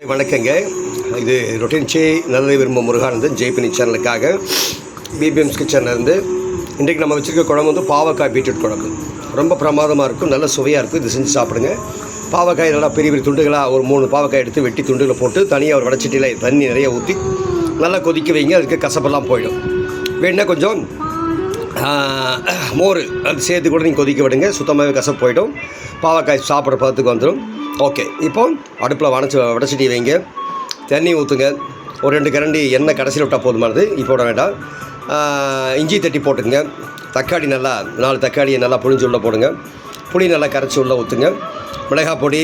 வணக்கங்க. இது ரொட்டின்ச்சே நல்லதை விரும்பும் முருகானந்தன் ஜெய்பினி சேனலுக்காக பிபிஎம்ஸ் கிச்சன்லேருந்து இன்றைக்கு நம்ம வச்சுருக்க குழம்பு வந்து பாவக்காய் பீட்ரூட் குழம்பு. ரொம்ப பிரமாதமாக இருக்கும் நல்ல சுவையாக இருக்கும். இது செஞ்சு சாப்பிடுங்க. பாவக்காய் நல்லா பெரிய பெரிய துண்டுகளாக ஒரு மூணு பாவக்காய் எடுத்து வெட்டி துண்டுகளை போட்டு தனியாக ஒரு வடச்சட்டியில் தண்ணி நிறைய ஊற்றி நல்லா கொதிக்க வைங்க அதுக்கு கசப்பெல்லாம் போயிடும். வேணுன்னா கொஞ்சம் மோர் அது சேர்த்து கூட நீங்கள் கொதிக்க விடுங்க. சுத்தமாகவே கசப்பு போயிடும். பாவக்காய் சாப்பிட்ற பதத்துக்கு வந்துடும் ஓகே இப்போ அடுப்பில் வடச்சி வடச்சட்டி வைங்க. தண்ணி ஊற்றுங்க ஒரு ரெண்டு கரண்டி எண்ணெய் கடைசியில் விட்டால் போதுமானது. இப்போ விட வேண்டாம். இஞ்சி தட்டி போட்டுங்க தக்காளி நல்லா நாலு தக்காளியை நல்லா புழிஞ்சு உள்ளே போடுங்க. புளி நல்லா கரைச்சி உள்ளே ஊற்றுங்க மிளகாய் பொடி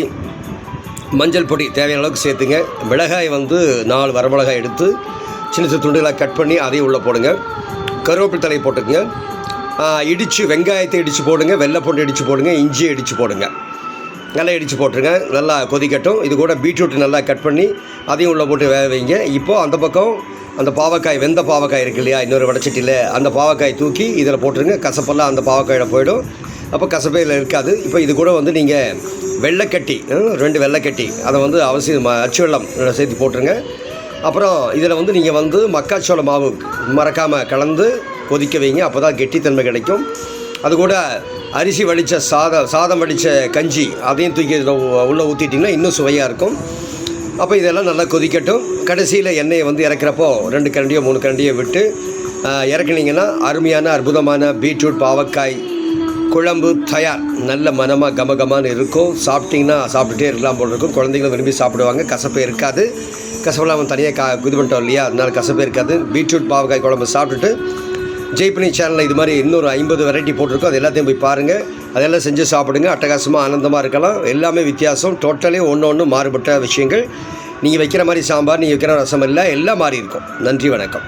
மஞ்சள் பொடி தேவையான அளவுக்கு சேர்த்துங்க. மிளகாய் வந்து நாலு வரமிளகாய் எடுத்து சின்ன சின்ன துண்டுகளாக கட் பண்ணி அதையும் உள்ளே போடுங்க. கருவேப்பிலை தலையை போட்டுக்குங்க இடித்து வெங்காயத்தை இடித்து போடுங்க வெள்ளை பூண்டு இடித்து போடுங்க இஞ்சியை இடித்து போடுங்க. நல்லா இடித்து போட்டுருங்க. நல்லா கொதிக்கட்டும். இது கூட பீட்ரூட் நல்லா கட் பண்ணி அதையும் உள்ளே போட்டு வேக வைங்க. இப்போது அந்த பக்கம் அந்த பாவக்காய் வெந்த பாவக்காய் இருக்கு இல்லையா இன்னொரு வடச்சட்டியில் அந்த பாவக்காய் தூக்கி இதில் போட்டுருங்க. கசப்பெல்லாம் அந்த பாவக்காயில் போயிடும். அப்போ கசப்பே இதில் இருக்காது. இப்போ இது கூட வந்து நீங்கள் வெள்ளைக்கட்டி ரெண்டு வெள்ளைக்கட்டி அதை வந்து அவசியம் அச்சு வெள்ளம் சேர்த்து போட்டுருங்க. அப்புறம் இதில் வந்து நீங்கள் வந்து மக்காச்சோள மாவு மறக்காமல் கலந்து கொதிக்க வைங்க அப்போ தான் கெட்டித்தன்மை கிடைக்கும். அது கூட அரிசி வடித்த சாதம் சாதம் வடித்த கஞ்சி அதையும் தூக்கி இதில் உள்ளே ஊற்றிட்டிங்கன்னா இன்னும் சுவையாக இருக்கும். அப்போ இதெல்லாம் நல்லா கொதிக்கட்டும். கடைசியில் எண்ணெயை வந்து இறக்குறப்போ ரெண்டு கரண்டியோ மூணு கரண்டியோ விட்டு இறக்குனீங்கன்னா அருமையான அற்புதமான பீட்ரூட் பாவக்காய் குழம்பு தயார். நல்ல மனமாக கமகமான்னு இருக்கும். சாப்பிட்டிங்கன்னா சாப்பிட்டுட்டே இருக்கலாம் போல் இருக்கும். குழந்தைங்களும் விரும்பி சாப்பிடுவாங்க. கசப்பே இருக்காது. கசப்பெல்லாம் அவன் தனியாக கா இது பண்ணிட்டோம் இல்லையா? அதனால கசப்பே இருக்காது. பீட்ரூட் பாவக்காய் குழம்பு சாப்பிட்டுட்டு ஜெய்பனி சேனலில் இது மாதிரி இன்னொரு ஐம்பது வெரைட்டி போட்டிருக்கோம். அது எல்லாத்தையும் போய் பாருங்கள் அதெல்லாம் செஞ்சு சாப்பிடுங்க. அட்டகாசமாக ஆனந்தமாக இருக்கலாம். எல்லாமே வித்தியாசம். டோட்டலே ஒன்று ஒன்று மாறுபட்ட விஷயங்கள். நீங்கள் வைக்கிற மாதிரி சாம்பார் நீங்கள் வைக்கிற ரசம் இல்லை எல்லாம் மாறி இருக்கும். நன்றி வணக்கம்.